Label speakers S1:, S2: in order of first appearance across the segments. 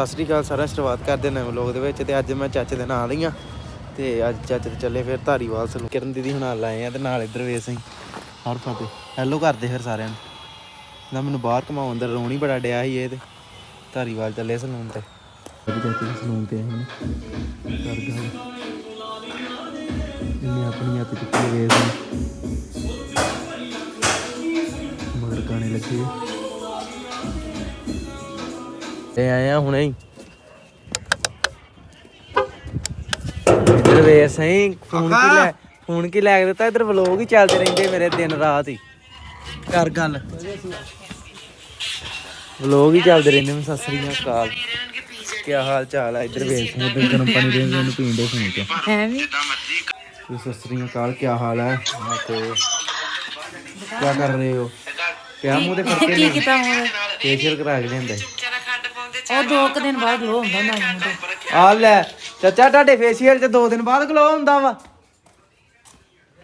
S1: ਸਤਿ ਸ੍ਰੀ ਅਕਾਲ ਸਾਰਿਆਂ, ਸ਼ੁਰੂਆਤ ਕਰਦੇ ਨਵੇਂ ਵਲੋਗ ਦੇ ਵਿੱਚ ਤੇ ਅੱਜ ਮੈਂ ਚਾਚੇ ਦੇ ਨਾਲ ਹੀ ਆ ਤੇ ਅੱਜ ਚਾਚੇ ਤੇ ਚੱਲੇ ਫਿਰ ਧਾਰੀਵਾਲ ਸਲੂਨ ਕਿਰਨ ਦੀਦੀ ਹੁਣ ਨਾਲ ਆਏ ਆ ਤੇ ਨਾਲ ਇੱਧਰ ਵੇਸ ਸਿੰਘ ਹਰ ਫਤਿਹ। ਹੈਲੋ ਕਰਦੇ ਫਿਰ ਸਾਰਿਆਂ ਨੂੰ। ਨਾ ਮੈਨੂੰ ਬਾਹਰ ਘਮਾਉਣ ਦਾ ਰੋਣ ਹੀ ਬੜਾ ਡਿਆ ਸੀ ਇਹ ਤੇ। ਧਾਰੀਵਾਲ ਚੱਲੇ ਸਲੂਨ ਤੇ। ਚਾਚੇ ਦੇ ਸਲੂਨ ਤੇ ਆਏ ਕਰ ਗਾ ਇਹਨੇ ਆਪਣੀ ਹੱਥ ਚੁੱਕੀ ਵੇਸ ਮਗਰ ਗਾਣੇ ਲੱਗੇ। ਤੇ ਆਏ ਆ ਹੁਣੇ ਹੀ। ਇੱਧਰ ਵੇ ਸਹੀ ਫੋਨ ਕੀ ਲੈ ਫੋਨ ਕੀ ਲੈ ਕੇ ਦਿੱਤਾ? ਇੱਧਰ ਵਲੋਗ ਹੀ ਚੱਲਦੇ ਰਹਿੰਦੇ ਮੇਰੇ ਦਿਨ ਰਾਤ ਹੀ। ਕਰ ਗੱਲ। ਵਲੋਗ ਹੀ ਚੱਲਦੇ ਰਹਿੰਦੇ ਮੈਂ ਸਤਿ ਸ੍ਰੀ ਅਕਾਲ। ਕੀ ਹਾਲ ਚਾਲ ਹੈ ਇੱਧਰ ਵੇਖ ਸਹੀ ਇੱਧਰ ਗਰਮ ਪਾਣੀ ਦੇ ਮੈਨੂੰ ਪੀਣ ਦੇ ਫੋਨ ਤੇ।
S2: ਹੈ ਵੀ।
S1: ਜੀ, ਸਤਿ ਸ੍ਰੀ ਅਕਾਲ ਕੀ ਹਾਲ ਹੈ ਤੇ ਕੀ ਕਰ ਰਹੇ ਹੋ? ਕਿਆ ਮੂੰਹ ਤੇ ਫ਼ਰਕ
S2: ਕੀ
S1: ਨਹੀਂ
S2: ਕੀਤਾ ਹੁਣ
S1: ਫੇਸ਼ੀਅਲ ਕਰਾ ਕੇ ਲਿਆਂਦਾ।
S2: ਉਹ ਦੋ ਕੁ ਦਿਨ ਬਾਅਦ ਗਲੋ ਹੁੰਦਾ ਨਾ ਮੂੰਹ ਤੇ
S1: ਆ ਲੈ ਚਾਚਾ ਤੁਹਾਡੇ ਫੇਸ਼ੀਅਲ ਚ 2 ਦਿਨ ਬਾਅਦ ਗਲੋ ਹੁੰਦਾ ਵਾ।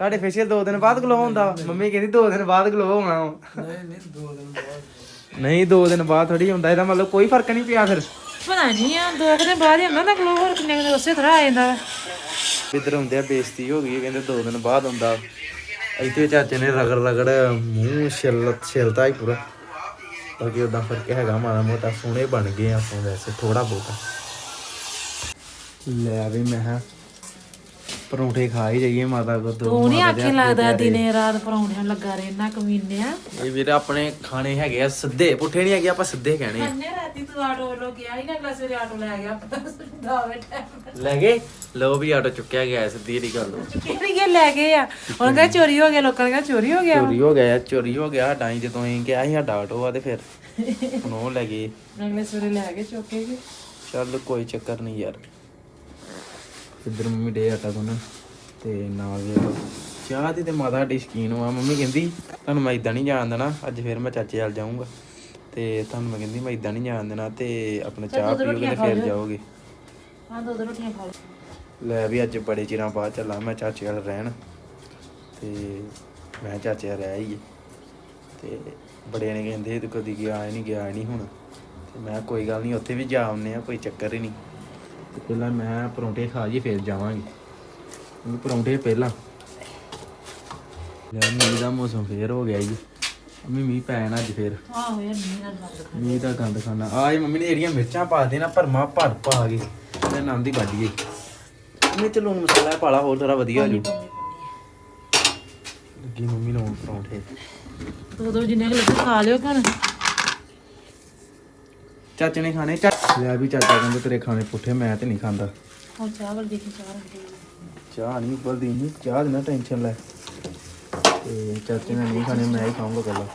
S1: ਤੁਹਾਡੇ ਫੇਸ਼ੀਅਲ 2 ਦਿਨ ਬਾਅਦ ਗਲੋ ਹੁੰਦਾ ਵਾ। ਮੰਮੀ ਕਹਿੰਦੀ 2 ਦਿਨ ਬਾਅਦ ਗਲੋ ਹੋਣਾ ਵਾ। ਨਹੀਂ ਨਹੀਂ 2 ਦਿਨ ਬਾਅਦ ਨਹੀਂ 2 ਦਿਨ ਬਾਅਦ ਥੋੜੀ ਹੁੰਦਾ ਇਹਦਾ ਮਤਲਬ ਕੋਈ ਫ਼ਰਕ ਨਹੀਂ ਪਿਆ ਫਿਰ।
S2: ਪਤਾ ਨਹੀਂ ਆ ਦੋ ਕੁ ਦਿਨ ਬਾਅਦ ਹੀ ਹੁੰਦਾ ਨਾ ਗਲੋ ਹੋਰ ਕਿੰਨੇ ਕੁ ਉਸੇ ਤਰ੍ਹਾਂ ਆ ਜਾਂਦਾ ਵਾ।
S1: ਇੱਧਰ ਹੁੰਦੇ ਆ ਬੇਇੱਜ਼ਤੀ ਹੋ ਗਈ ਕਹਿੰਦੇ 2 ਦਿਨ ਬਾਅਦ ਹੁੰਦਾ। ਇੱਥੇ ਚਾਚੇ ਨੇ ਰਗੜ ਰਗੜ ਮੂੰਹ ਛਿਲ ਛਿਲਤਾ ਹੀ ਪੂਰਾ। ਬਾਕੀ ਉਦਾਂ ਫ਼ਰਕ ਹੈਗਾ ਮਾੜਾ ਮੋਟਾ, ਸੋਹਣੇ ਬਣ ਗਏ ਆਪਾਂ ਵੈਸੇ ਥੋੜਾ ਬਹੁਤਾ। ਲੈ ਵੀ ਮੈਂ ਕਿਹਾ ਪਰੌਂਠੇ ਖਾ ਹੀ ਜਾਈਏ ਮਾਤਾ ਕੋ ਦੋ
S2: ਤੂੰ ਨਹੀਂ
S1: ਦੇ
S2: ਆਖੇ
S1: ਦੇ
S2: ਲੱਗਦਾ। ਦਿਨੇ ਰਾਤ ਪਰੌਂਠਿਆਂ ਲੱਗਾ ਰਹਿਣਾ ਕਮੀਨਿਆ
S1: ਇਹ ਵੀਰੇ ਆਪਣੇ ਖਾਣੇ ਹੈਗੇ ਆ ਸਿੱਧੇ ਪੁੱਠੇ ਨਹੀਂ ਹੈਗੇ ਆਪਾਂ ਸਿੱਧੇ ਕਹਿਣੇ ਆ।
S2: ਅੰਨੇ ਰਾਤੀ ਤੂੰ ਆਟੋ ਵੱਲੋਂ ਗਿਆ ਹੀ ਨਾ ਅਗਲਾ ਸਵੇਰੇ ਆਟੋ ਲੈ ਗਿਆ ਦਾ ਬੈਠਾ
S1: ਲੈ ਗਏ? ਲੋ ਵੀ ਆਟੋ ਚੁੱਕਿਆ ਗਿਆ ਸਿੱਧੀ ਜਿਹੜੀ ਗੱਲ
S2: ਕਿਹੜੀ ਗਿਆ ਲੈ ਗਏ ਆ। ਉਹਨਾਂ ਕਹਿੰਦਾ ਚੋਰੀ ਹੋ ਗਿਆ ਲੋਕਾਂ ਨੇ ਕਹਿੰਦਾ ਚੋਰੀ ਹੋ ਗਿਆ।
S1: ਚੋਰੀ ਹੋ ਗਿਆ ਚੋਰੀ ਹੋ ਗਿਆ ਡਾਈ ਜਦੋਂ ਅਸੀਂ ਕਿਹਾ ਸੀ ਸਾਡਾ ਆਟੋ ਆ ਤੇ ਫਿਰ ਹੁਣ ਉਹ ਲੈ ਗਏ।
S2: ਅਗਲੇ ਸਵੇਰੇ ਲੈ ਕੇ ਚੁੱਕੇ ਗਏ
S1: ਚੱਲ ਕੋਈ ਚੱਕਰ ਨਹੀਂ ਯਾਰ। ਇੱਧਰ ਮੰਮੀ ਡੇ ਆਟਾ ਗੁੰਨ ਤੇ ਨਾਲ ਲਓ ਚਾਹ ਦੀ ਤੇ ਮਾਤਾ ਸਾਡੀ ਸ਼ਕੀਨ ਆ ਮੰਮੀ ਕਹਿੰਦੀ ਤੁਹਾਨੂੰ ਮੈਂ ਇਦਾਂ ਨਹੀਂ ਜਾਣ ਦੇਣਾ। ਅੱਜ ਫਿਰ ਮੈਂ ਚਾਚੇ ਵੱਲ ਜਾਊਂਗਾ। ਤੇ ਤੁਹਾਨੂੰ ਮੈਂ ਕਹਿੰਦੀ ਮੈਂ ਇਦਾਂ ਨਹੀਂ ਜਾਣ ਦੇਣਾ ਤੇ ਆਪਣਾ ਚਾਹ ਪੀਓਗੇ ਤੇ ਫਿਰ ਜਾਓਗੇ।
S2: ਹਾਂ ਦੋ ਦੋ ਰੋਟੀਆਂ ਖਾ
S1: ਲੈ ਵੀ ਅੱਜ ਬੜੇ ਚਿਰਾਂ ਬਾਅਦ ਚੱਲਾਂ। ਮੈਂ ਚਾਚੇ ਵੱਲ ਰਹਿਣ। ਤੇ ਮੈਂ ਚਾਚੇ ਵੱਲ ਰਹਿ ਹੀ ਤੇ ਬੜੇ ਨੇ ਕਹਿੰਦੇ ਤੂੰ ਕਦੀ ਗਿਆ ਨਹੀਂ ਗਿਆ ਨਹੀਂ ਹੁਣ। ਤੇ ਮੈਂ ਕੋਈ ਗੱਲ ਨਹੀਂ ਉੱਥੇ ਵੀ ਜਾ ਆਉਂਦੇ ਆ ਕੋਈ ਚੱਕਰ ਹੀ ਨਹੀਂ ਤੇ ਪਹਿਲਾਂ ਮੈਂ ਪਰੌਂਠੇ ਖਾ ਜੀ ਫਿਰ ਜਾਵਾਂਗੇ। ਉਹ ਪਰੌਂਠੇ ਪਹਿਲਾਂ। ਲੈ ਮੀਂਹ ਦਾ ਮੌਸਮ ਫੇਰ ਹੋ ਗਿਆ ਜੀ। ਮੰਮੀ ਮੀਂਹ ਪੈਣਾ ਅੱਜ ਫੇਰ।
S2: ਆਹੋ ਯਾਰ ਮੀਂਹ ਨਾਲ ਲੱਗ
S1: ਮੀਂਹ ਦਾ ਗੰਦ ਖਾਣਾ ਆਏ ਮੰਮੀ ਨੇ ਜਿਹੜੀਆਂ ਮਿਰਚਾਂ ਪਾ ਦੇਣਾ ਭਰਮਾ ਭਰ ਪਾ ਕੇ ਤੇ ਨਾਮ ਦੀ ਵੱਜ ਗਈ। ਮੈਂ ਚਲੋ ਹੁਣ ਮਸਾਲਾ ਪਾਲਾ ਹੋਰ ਥੋੜਾ ਵਧੀਆ ਹੋ ਜੂ। ਲੱਗੀ ਮੰਮੀ ਨੂੰ ਪਰੌਂਠੇ।
S2: ਦੋ ਦੋ ਜਿੰਨੇ ਕੁ ਲੱਗੇ ਖਾ ਲਿਓ ਹੁਣ
S1: ਚਾਚੇ ਨੇ ਖਾਣੇ। ਚਾ ਲੈ ਵੀ ਚਾਚਾ ਕਹਿੰਦੇ ਤੇਰੇ ਖਾਣੇ ਪੁੱਠੇ ਮੈਂ ਤੇ ਨਹੀਂ ਖਾਂਦਾ।
S2: ਹੁਣ ਚਾਹ ਵਾਲ ਦੇਖੀ ਚਾਹ ਰੱਖੀ
S1: ਚਾਹ ਨਹੀਂ ਉੱਪਰਦੀ ਨਹੀਂ ਚਾਹ ਦੀ ਨਾ ਟੈਨਸ਼ਨ ਲੈ। ਤੇ ਚਾਚੇ ਨੇ ਨਹੀਂ ਖਾਣੇ ਮੈਂ ਹੀ ਖਾਊਂਗਾ ਕੱਲਾ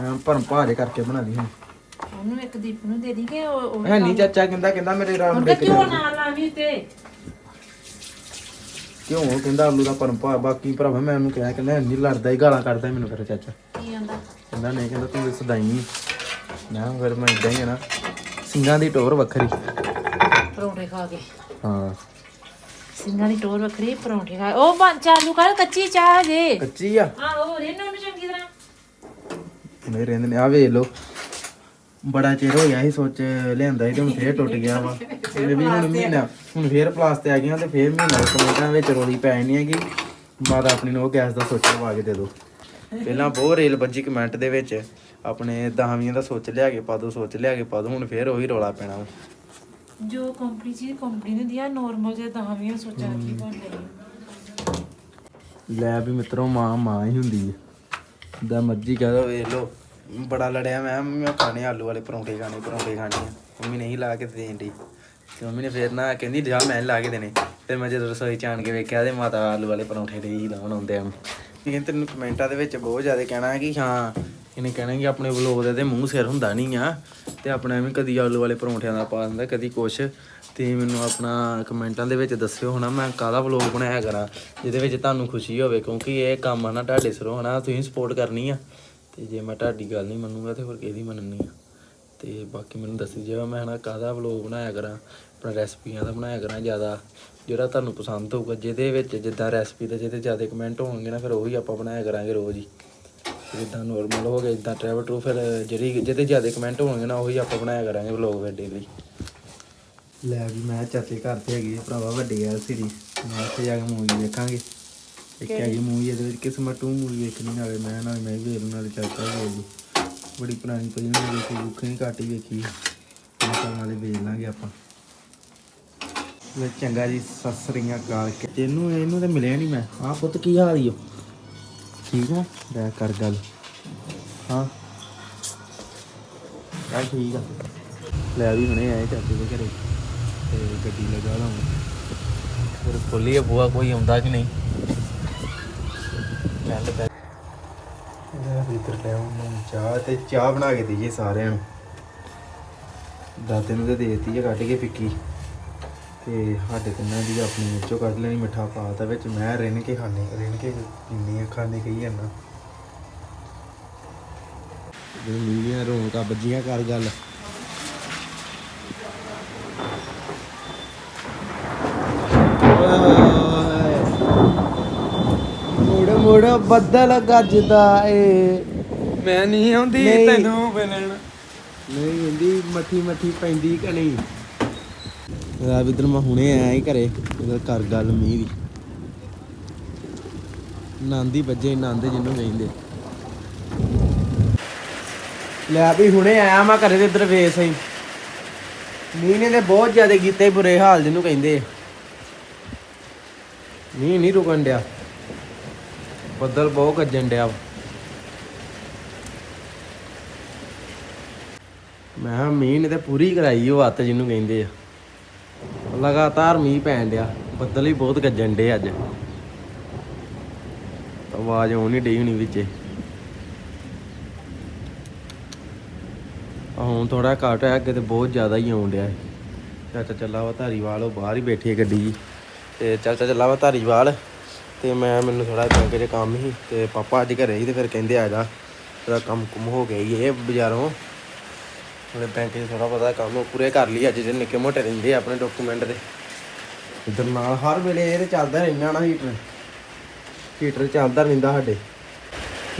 S1: ਮੈਂ ਭਰਮ ਭਾਰੇ ਕਰਕੇ ਬਣਾ ਲਈ ਹੁਣ।
S2: ਉਹਨੂੰ ਇੱਕ ਦੀਪ ਨੂੰ ਦੇ ਦੀ ਕਿ ਉਹ ਉਹ-
S1: ਹੈ ਨਹੀਂ ਚਾਚਾ ਕਹਿੰਦਾ ਕਹਿੰਦਾ ਮੇਰੇ ਰਾਮ
S2: ਹੁਣ
S1: ਦੇ
S2: ਕਿ ਕਿਉਂ ਨਾ। ਲਾਵੀ ਤੇ
S1: ਕਿਉਂ? ਉਹ ਕਹਿੰਦਾ ਆਲੂ ਦਾ ਭਰਮ ਭਾ ਬਾਕੀ ਭਰਾਵਾ ਮੈਂ ਉਹਨੂੰ ਕਿਹਾ ਕਹਿੰਦਾ ਨਹੀਂ ਲੜਦਾ ਹੀ ਗਾਲਾਂ ਕੱਢਦਾ ਮੈਨੂੰ ਫਿਰ ਚਾਚਾ।
S2: ਕੀ ਆਂਦਾ?
S1: ਕਹਿੰਦਾ ਨਹੀਂ ਕਹਿੰਦਾ ਤੂੰ ਸਦਾਈ ਨਾ ਫਿਰ ਮੈਂ ਇਦਾਂ ਹੀ ਆ ਨਾ ਸਿੰਘਾਂ ਦੀ ਟੋਰ ਵੱਖਰੀ।
S2: ਪਰੌਂਠੇ ਖਾ ਕੇ।
S1: ਹਾਂ।
S2: ਸਿੰਘਾਂ ਦੀ ਟੋਰ ਵੱਖਰੀ ਪਰੌਂਠੇ ਖਾ ਉਹ ਬਣ ਚਾਲੂ ਕਰ ਕੱਚੀ ਚਾਹ ਜੇ।
S1: ਕੱਚੀ ਆ?
S2: ਹਾਂ ਉਹ ਰੇਨੋ ਨੂੰ ਚੰਗੀ ਤਰ੍ਹਾਂ।
S1: ਨਹੀਂ ਰਹਿੰਦੇ ਨੇ ਆ ਵੇਖ ਲੋ ਬੜਾ ਚਿਰ ਹੋ ਗਿਆ ਸੀ ਸੋਚ ਲਿਆਂਦਾ ਸੀ ਤੇ ਹੁਣ ਫੇਰ ਟੁੱਟ ਗਿਆ ਵਾ। ਇਹ ਵੀ ਹੁਣ ਮਹੀਨਾ ਹੁਣ ਫੇਰ ਪਲਾਸਟਿਕ ਆ ਗਈਆਂ ਤੇ ਫੇਰ ਮਹੀਨਾ ਕਮੈਂਟਾਂ ਵਿੱਚ ਰੋਲੀ ਪੈ ਜਾਣੀ ਹੈ ਕਿ ਮਾਤਾ ਆਪਣੀ ਨੂੰ ਉਹ ਗੈਸ ਦਾ ਸੋਚ ਲਵਾ ਕੇ ਦੇ ਦਿਓ ਪਹਿਲਾਂ ਬਹੁਤ ਰੇਲ ਵੱਜੀ ਕਮੈਂਟ ਦੇ ਵਿੱਚ। ਆਪਣੇ ਦਹਾਵੀਆਂ ਦਾ ਸੋਚ ਲਿਆ ਕੇ ਪਾ ਸੋਚ ਲਿਆ ਕੇ ਪਾ ਹੁਣ ਫੇਰ ਉਹੀ ਰੋਲਾ ਪੈਣਾ ਵਾ।
S2: ਜੋ ਕੰਪਨੀ ਚੀਜ਼ ਕੰਪਨੀ ਨੇ ਦਿਆ ਨਾਰਮਲ ਜੇ ਦਹਾਵੀਆਂ ਸੋਚਾਂ ਕੀ ਬਣ ਰਹੀ
S1: ਲੈ ਵੀ ਮਿੱਤਰੋ ਮਾਂ ਮਾਂ ਹੀ ਹੁੰਦੀ ਹੈ ਦਾ ਮਰਜ਼ੀ ਕਹਿ ਦੋ ਵੇਖ ਲੋ ਬੜਾ ਲੜਿਆ ਮੈਂ ਮੈਂ ਖਾਣੇ ਆਲੂ ਵਾਲੇ ਪਰੌਂਠੇ ਖਾਣੇ ਪਰੌਂਠੇ ਖਾਣੇ ਆ। ਮੰਮੀ ਨਹੀਂ ਲਾ ਕੇ ਦੇਣ ਦੀ ਤੇ ਮੰਮੀ ਨੇ ਫੇਰ ਨਾ ਕਹਿੰਦੀ ਜਾ ਮੈਂ ਲਾ ਕੇ ਦੇਣੇ। ਫਿਰ ਮੈਂ ਜਦੋਂ ਰਸੋਈ ਚ ਆਣ ਕੇ ਵੇਖਿਆ ਤੇ ਮਾਤਾ ਆਲੂ ਵਾਲੇ ਪਰੌਂਠੇ ਦੇ ਹੀ ਲਾਉਣ ਆਉਂਦੇ ਆ। ਇਹ ਤੈਨੂੰ ਕਮੈਂਟਾਂ ਦੇ ਵਿੱਚ ਬਹੁਤ ਜ਼ਿਆਦਾ ਕਹਿਣਾ ਹੈ ਕਿ ਹਾਂ ਇਹਨੇ ਕਹਿਣਾ ਕਿ ਆਪਣੇ ਵਲੋਗ ਦੇ ਤੇ ਮੂੰਹ ਸਿਰ ਹੁੰਦਾ ਨਹੀਂ ਆ ਤੇ ਆਪਣਾ ਐਵੇਂ ਕਦੀ ਆਲੂ ਵਾਲੇ ਪਰੌਂਠਿਆਂ ਦਾ ਪਾ ਦਿੰਦਾ, ਕਦੀ ਕੁਛ। ਤੇ ਮੈਨੂੰ ਆਪਣਾ ਕਮੈਂਟਾਂ ਦੇ ਵਿੱਚ ਦੱਸਿਓ ਹਨਾ, ਮੈਂ ਕਾਹਦਾ ਵਲੋਗ ਬਣਾਇਆ ਕਰਾਂ, ਜਿਹਦੇ ਵਿੱਚ ਤੁਹਾਨੂੰ ਖੁਸ਼ੀ ਹੋਵੇ, ਕਿਉਂਕਿ ਇਹ ਕੰਮ ਆ ਨਾ ਤੁਹਾਡੇ ਸਿਰੋਂ ਹਨਾ, ਤੁਸੀਂ ਸਪੋਰਟ ਕਰਨੀ ਆ। ਤੇ ਜੇ ਮੈਂ ਤੁਹਾਡੀ ਗੱਲ ਨਹੀਂ ਮੰਨੂਗਾ ਤੇ ਹੋਰ ਕਿਹਦੀ ਮੰਨਣੀ ਆ? ਤੇ ਬਾਕੀ ਮੈਨੂੰ ਦੱਸੀ ਜਾਓ, ਮੈਂ ਹਨਾ ਕਾਹਦਾ ਵਲੋਗ ਬਣਾਇਆ ਕਰਾਂ, ਆਪਣਾ ਰੈਸਪੀਆਂ ਦਾ ਬਣਾਇਆ ਕਰਾਂ ਜ਼ਿਆਦਾ। ਜਿਹੜਾ ਤੁਹਾਨੂੰ ਪਸੰਦ ਹੋਊਗਾ, ਜਿਹਦੇ ਵਿੱਚ ਜਿੱਦਾਂ ਰੈਸਪੀ ਦੇ ਜਿਹਦੇ ਜ਼ਿਆਦਾ ਕਮੈਂਟ ਹੋਣਗੇ ਨਾ, ਫਿਰ ਉਹੀ ਆਪਾਂ ਬਣਾਇਆ ਕਰਾਂਗੇ ਰੋਜ਼ ਹੀ। ਜਿੱਦਾਂ ਨੋਰਮਲ ਹੋ ਗਿਆ ਇਦਾਂ ਟਰੈਵਲ ਟੂ ਫਿਰ ਜਿਹੜੀ ਜਿਹਦੇ ਜ਼ਿਆਦਾ ਕਮੈਂਟ ਹੋਣਗੇ ਨਾ ਉਹੀ ਆਪਾਂ ਬਣਾਇਆ ਕਰਾਂਗੇ ਵਲੌਗ ਫਿਰ ਡੇਲੀ ਲੈ ਵੀ ਮੈਂ ਚਾਚੇ ਘਰ ਤੇ ਹੈਗੀ ਆ ਭਰਾਵਾ ਵੱਡੀ ਐਲ ਸੀਡੀ ਮੈਂ ਉੱਥੇ ਜਾ ਕੇ ਮੂਵੀ ਵੇਖਾਂਗੇ। ਇੱਕ ਹੈਗੀ ਮੂਵੀ ਇਹਦੇ ਵਿੱਚ ਕਿਸਮਤ 2 ਮੂਵੀ ਵੇਖਣੀ ਨਾਲੇ ਮੈਂ ਨਾਲੇ ਮੈਂ ਵੀ ਨਾਲੇ ਚਾਚਾ ਵੀ ਲੂ। ਬੜੀ ਪੁਰਾਣੀ ਪਈ ਨਹੀਂ ਵੇਖੀ ਬੁੱਕ ਨਹੀਂ ਘੱਟ ਹੀ ਵੇਖੀ। ਮੈਂ ਕਿਹਾ ਨਾਲੇ ਵੇਖ ਲਾਂਗੇ ਆਪਾਂ। ਲੈ ਚੰਗਾ ਜੀ ਸਤਿ ਸ੍ਰੀ ਅਕਾਲ। ਕਿ ਤੈਨੂੰ ਇਹਨੂੰ ਤੇ ਮਿਲਿਆ ਨਹੀਂ ਮੈਂ। ਆਹ ਪੁੱਤ ਕੀ ਹਾਲ ਈ ਓ? ਠੀਕ ਆ? ਲੈ ਕਰ ਗੱਲ। ਹਾਂ। ਚੱਲ ਠੀਕ ਆ। ਲੈ ਵੀ ਹੁਣੇ ਆਏ ਚਾਚੇ ਦੇ ਘਰੇ। ਤੇ ਗੱਡੀ ਲਗਾ ਲਾਂਗੇ ਫਿਰ ਖੋਲੀਏ ਬੂਆ ਕੋਈ ਆਉਂਦਾ ਕਿ ਨਹੀਂ? ਚੱਲ ਪੈ ਇਹਦਾ ਭੀਤਰ ਲੈ ਉਹਨੂੰ ਚਾਹ ਤੇ ਚਾਹ ਬਣਾ ਕੇ ਦਈਏ ਸਾਰਿਆਂ ਨੂੰ। ਦਾਦੇ ਨੂੰ ਤੇ ਦੇਤੀ ਹੈ ਕੱਢ ਕੇ ਫਿੱਕੀ। ਤੇ ਸਾਡੇ ਤਿੰਨਾਂ ਦੀ ਆਪਣੀ ਵਿੱਚੋਂ ਕੱਢ ਲੈਣੀ ਮਿੱਠਾ ਪਾਤਾ ਵਿੱਚ। ਮੈਂ ਰਿੰਨ ਕੇ ਖਾਣੇ ਰਿੰਨ ਕੇ ਇੰਨੀ ਖਾਣੇ ਕਹੀ ਜਾਂਦਾ। ਜੇ ਮੀਲੀਆਂ ਰੌਣਕਾਂ ਵੱਜੀਆਂ ਕਰ ਗੱਲ। ਮੋੜ ਮੋੜ ਬੱਦਲ ਗੱਜਦਾ ਏ।
S3: ਮੈਂ ਨਹੀਂ ਆਉਂਦੀ। ਤੈਨੂੰ ਮਿਲਣ।
S1: ਨਹੀਂ ਹੁੰਦੀ ਮੱਠੀ ਮੱਠੀ ਪੈਂਦੀ ਕਣੀ ਆ ਵਿਦਰ ਮੈਂ ਹੁਣੇ ਆਇਆ ਹੀ ਘਰੇ, ਇਹਦਾ ਕਰ ਗੱਲ ਮੀਂਹ ਦੀ। ਨਾਂਦੀ ਵੱਜੇ, ਨੰਦ ਜਿਹਨੂੰ ਕਹਿੰਦੇ। ਲੈ ਵੀ ਹੁਣੇ ਆਇਆ ਮੈਂ ਘਰੇ ਤੇ ਇਧਰ ਵੇਸ ਹੀ ਮੀਂਹ ਨੇ ਤੇ ਬਹੁਤ ਜ਼ਿਆਦਾ ਕੀਤੇ ਬੁਰੇ ਹਾਲ ਜਿਹਨੂੰ ਕਹਿੰਦੇ। ਮੀਂਹ ਨਹੀਂ ਰੁਕਣ ਡਿਆ। ਬੱਦਲ ਬਹੁਤ ਗੱਜਣ ਡਿਆ ਮੈਂ ਕਿਹਾ ਮੀਂਹ ਨੇ ਤੇ ਪੂਰੀ ਕਰਾਈ ਉਹ ਹੱਤ ਜਿਹਨੂੰ ਕਹਿੰਦੇ ਆ। ਲਗਾਤਾਰ ਮੀਂਹ ਪੈਣ ਡਿਆ। ਬੱਦਲ ਹੀ ਬਹੁਤ ਗੱਜਣ ਡੇ ਅੱਜ। ਆਵਾਜ਼ ਆਉਣ ਨਹੀਂ ਡਈ ਹੁਣੀ ਵਿੱਚੇ। ਹੁਣ ਥੋੜਾ ਘੱਟ ਹੈ ਅੱਗੇ ਤੇ ਬਹੁਤ ਜ਼ਿਆਦਾ ਹੀ ਆਉਣ ਡਿਆ। ਚਾਚਾ ਚੱਲਾ ਵਾ ਧਾਰੀਵਾਲ, ਉਹ ਬਾਹਰ ਹੀ ਬੈਠੀ ਹੈ ਗੱਡੀ ਜੀ। ਤੇ ਚਾਚਾ ਚੱਲਾ ਵਾ ਧਾਰੀਵਾਲ। ਤੇ ਮੈਂ, ਮੈਨੂੰ ਥੋੜਾ ਬੈਂਕ 'ਚ ਕੰਮ ਸੀ, ਤੇ ਪਾਪਾ ਅੱਜ ਘਰੇ ਸੀ ਤੇ ਫਿਰ ਕਹਿੰਦੇ ਆ ਜਾ, ਤੇਰਾ ਕੰਮ ਕੁਮ ਹੋ ਗਿਆ ਹੀ ਇਹ ਬਾਜ਼ਾਰੋਂ। ਉਹਨੇ ਬੈਂਕ 'ਚ ਥੋੜਾ ਪਤਾ ਕੰਮ ਉਹ ਪੂਰੇ ਕਰ ਲਈ ਅੱਜ ਜਿਹੜੇ ਨਿੱਕੇ ਮੋਟੇ ਰਹਿੰਦੇ ਆ ਆਪਣੇ ਡਾਕੂਮੈਂਟ ਦੇ। ਇਧਰ ਨਾਲ ਹਰ ਵੇਲੇ ਇਹ ਤੇ ਚੱਲਦਾ ਰਹਿੰਦਾ ਨਾ ਹੀਟਰ ਹੀਟਰ ਚੱਲਦਾ ਰਹਿੰਦਾ ਸਾਡੇ।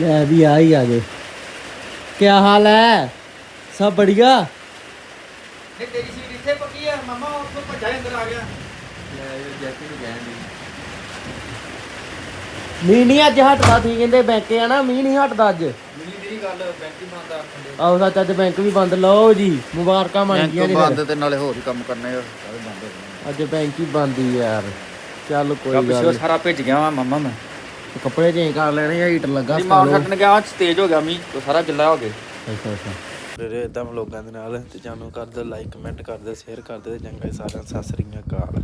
S1: ਲੈ ਵੀ ਆ ਹੀ ਆ ਗਏ ਕੀ ਹਾਲ ਹੈ ਸਭ ਬੜੀਆ?
S3: ਇਹ ਤੇਰੀ ਸੀਟ ਇੱਥੇ ਪੱਕੀ ਆ। ਮਮਾ ਉੱਥੋਂ ਭੱਜਾ ਅੰਦਰ ਆ ਗਿਆ।
S1: ਲੈ ਇਹ ਜੈਕੀ ਨੂੰ ਕਹਿਣ ਦੀ ਮੀਂਹ ਨਹੀਂ ਅੱਜ ਹਟਦਾ ਸੀ ਕਹਿੰਦੇ ਬੈਂਕ ਆ ਨਾ ਮੀਂਹ ਨਹੀਂ ਹਟਦਾ ਅੱਜ।
S3: ਮੇਰੀ ਮੇਰੀ ਗੱਲ ਬੈਂਕ ਹੀ ਬੰਦ ਆਖਣ
S1: ਆਹੋ ਸੱਚ ਅੱਜ ਬੈਂਕ ਵੀ ਬੰਦ ਲਓ ਜੀ ਮੁਬਾਰਕਾਂ ਮੰਗੀਆਂ ਜੀ।
S3: ਬੰਦ ਤੇ ਨਾਲੇ ਹੋਰ ਵੀ ਕੰਮ ਕਰਨੇ ਆ ਸਾਰੇ ਬੰਦ ਹੋ ਗਏ
S1: ਅੱਜ ਬੈਂਕ ਹੀ ਬੰਦ ਹੀ ਯਾਰ। ਚੱਲ ਕੋਈ ਗੱਲ
S3: ਪਿਛੋ
S1: ਨੀ।
S3: ਸਾਰਾ ਭਿੱਜ ਗਿਆ ਵਾ ਮਮਾ ਮੈਂ।
S1: ਕੱਪੜੇ ਚੇਂਜ ਕਰ ਲੈਣੇ ਆ ਹੀਟਰ ਲੱਗਾ
S3: ਦੀ ਮਾਂ ਛੱਡਣ ਗਿਆ 'ਚ ਤੇਜ਼ ਹੋ ਗਿਆ ਮੀ ਸਾਰਾ ਗਿੱਲਾ ਹੋ ਗਿਆ।
S1: ਅੱਛਾ ਅੱਛਾ। ਫਿਰ ਇਦਾਂ ਵਲੋਗਾਂ ਦੇ ਨਾਲ ਤੇ ਜਾਨੂੰ ਕਰਦੇ ਲਾਈਕ ਕਮੈਂਟ ਕਰਦੇ ਸ਼ੇਅਰ ਕਰਦੇ ਤੇ ਚੰਗਾ ਸਾਰਿਆਂ ਨੂੰ ਸਤਿ ਸ੍ਰੀ ਅਕਾਲ।